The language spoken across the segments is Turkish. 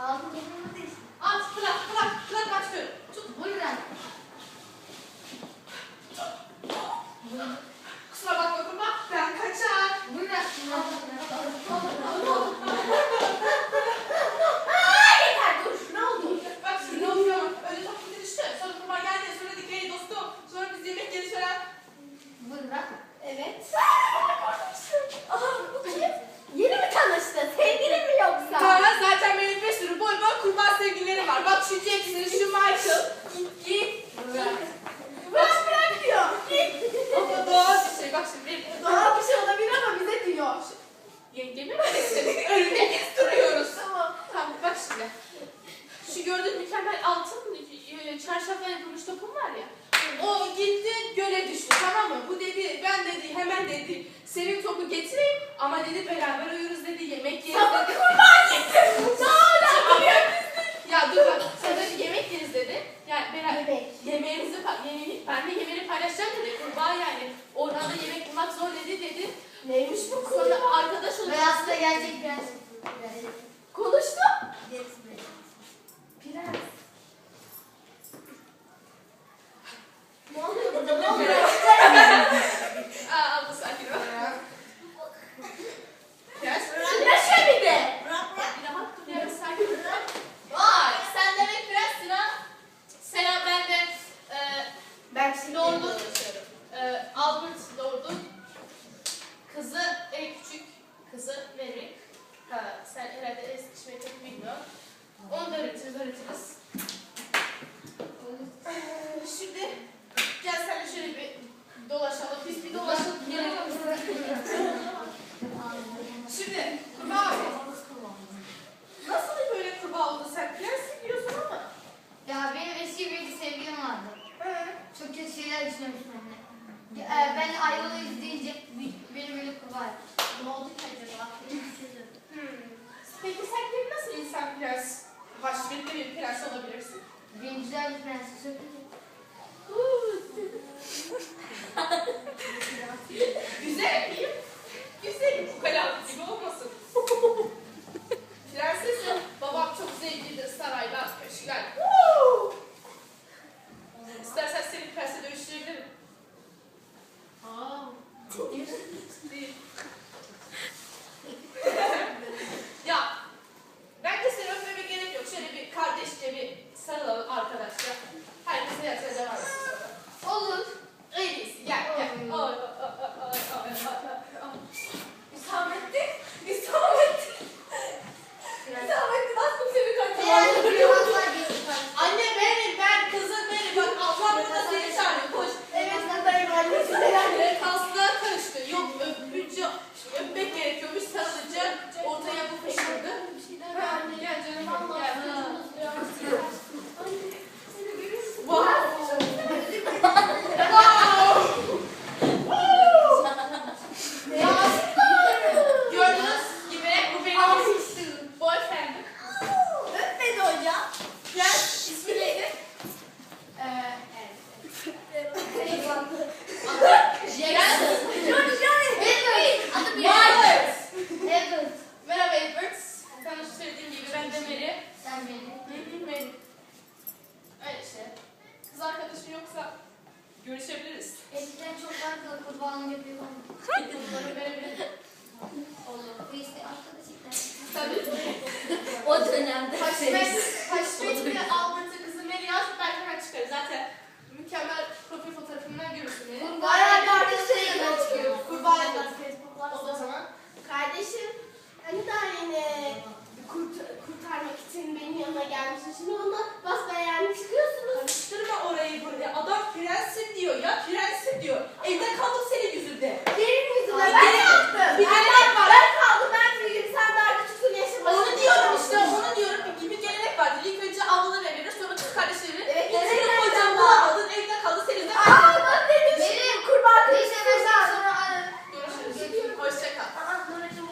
Ağzını burnunu değsin. At bırak bırak bırak açıyorum. Ee, çarşafla yapılmış topum var ya. O gitti göle düştü tamam mı? Bu dedi ben dedi hemen dedi senin topu getireyim ama dedi beraber uyuruz dedi yemek yeriz dedi. Kurban gittim. Ne oldu? Ya dur bak sen dedi yemek yeriz dedi. Yani beraber yemek. yemeğimizi yemeği, ben de yemeğini paylaşacağım dedi. Kurban yani. Orada yemek bulmak zor dedi dedi. Neymiş bu kurban? Sonra arkadaş olacağız. Beyaz da gelecek biraz. Ben Ayvalı izleyince beni böyle yaptı. Ne oldu ki acaba? Hmm. Peki sen bir nasıl insan prens? Başvirde bir prens olabilirsin. Güzel bir prenses öpünce. 你是你 Arkadaşın yoksa görüşebiliriz. Eskiden çok vardı kurbanlık yapıyordum. Bunları verebilirim. Olur. Bu işte. Tabii. O dönemde. Haşmet, Haşmet ve Albert'ın kızı. Belki hemen çıkarız. Zaten mükemmel profil fotoğrafından görürsün beni. Bayağı bir arkadaşlarıyla çıkıyor. Kurbağa. Facebook'lar. O da zaman. Kardeşim hani daha yeni kurt, kurtarmak için benim yanıma gelmişti. Şimdi onu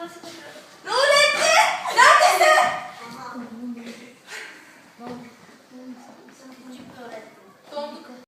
Gracias.